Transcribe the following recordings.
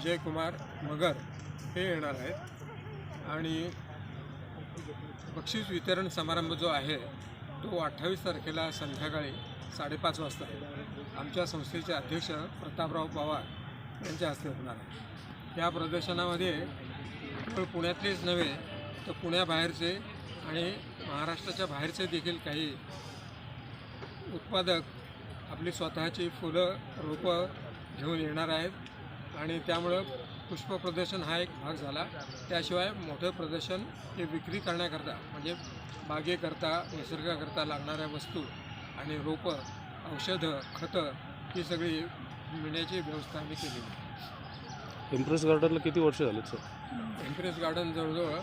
विजयकुमार मगर हे येणार आहेत. आणि बक्षीस वितरण समारंभ जो आहे तो अठ्ठावीस तारखेला संध्याकाळी साडेपाच वाजता आमच्या संस्थेचे अध्यक्ष प्रतापराव पवार यांच्या हस्ते होणार आहे. या प्रदर्शनामध्ये केवळ पुण्यातलेच नव्हे तर पुण्याबाहेरचे आणि महाराष्ट्राच्या बाहेरचे देखील काही उत्पादक आपली स्वतःची फुलं रोपं घेऊन येणार आहेत. आणि त्यामुळं पुष्प प्रदर्शन हा एक भाग झाला. त्याशिवाय मोठं प्रदर्शन हे विक्री करण्याकरता म्हणजे बागेकरता निसर्गाकरता लागणाऱ्या वस्तू आणि रोपं औषधं खतं ही सगळी मिळण्याची व्यवस्था आम्ही केलेली आहे. इम्प्रेस गार्डनला किती वर्ष झालेत सर एम्प्रेस गार्डन जवळजवळ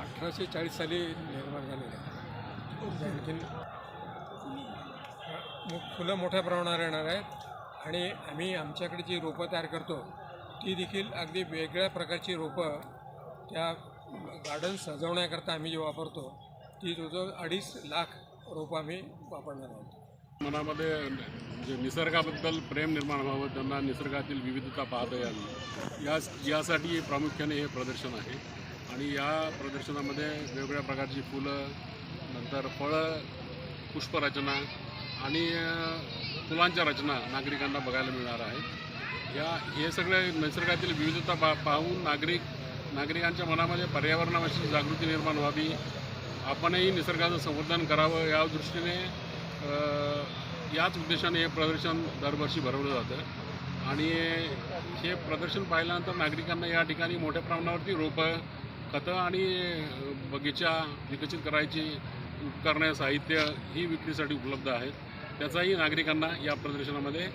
अठराशे चाळीस साली निर्माण झालेलं आहे. आणखीन फुलं मोठ्या प्रमाणावर येणार आहेत. आणि आम्ही आमच्याकडे जी रोपं तयार करतो ती देखील अगदी वेगळ्या प्रकारची रोपं त्या गार्डन सजवण्याकरता आम्ही जी वापरतो ती जवळजवळ अडीच लाख रोपं आम्ही वापरणार आहोत. मनामध्ये म्हणजे निसर्गाबद्दल प्रेम निर्माण व्हावं त्यांना निसर्गातील विविधता पाहता यावी. या यासाठी प्रामुख्याने हे प्रदर्शन आहे. आणि या प्रदर्शनामध्ये वेगवेगळ्या प्रकारची फुलं नंतर फळं पुष्परचना आणि अ, फुलांच्या रचना नागरिकांना बघायला मिळणार आहे. या हे सगळे निसर्गातील विविधता पा पाहून नागरिक नागरिकांच्या मनामध्ये पर्यावरणाविषयी जागृती निर्माण व्हावी. आपणही निसर्गाचं संवर्धन करावं या दृष्टीने याच उद्देशाने हे प्रदर्शन दरवर्षी भरवलं जातं. आणि हे प्रदर्शन पाहिल्यानंतर नागरिकांना या ठिकाणी मोठ्या प्रमाणावरती रोपं खतं आणि बगीचा विकसित करायची उपकरणे साहित्य ही विक्रीसाठी उपलब्ध आहेत. त्याचाही नागरिकांना या प्रदर्शनामध्ये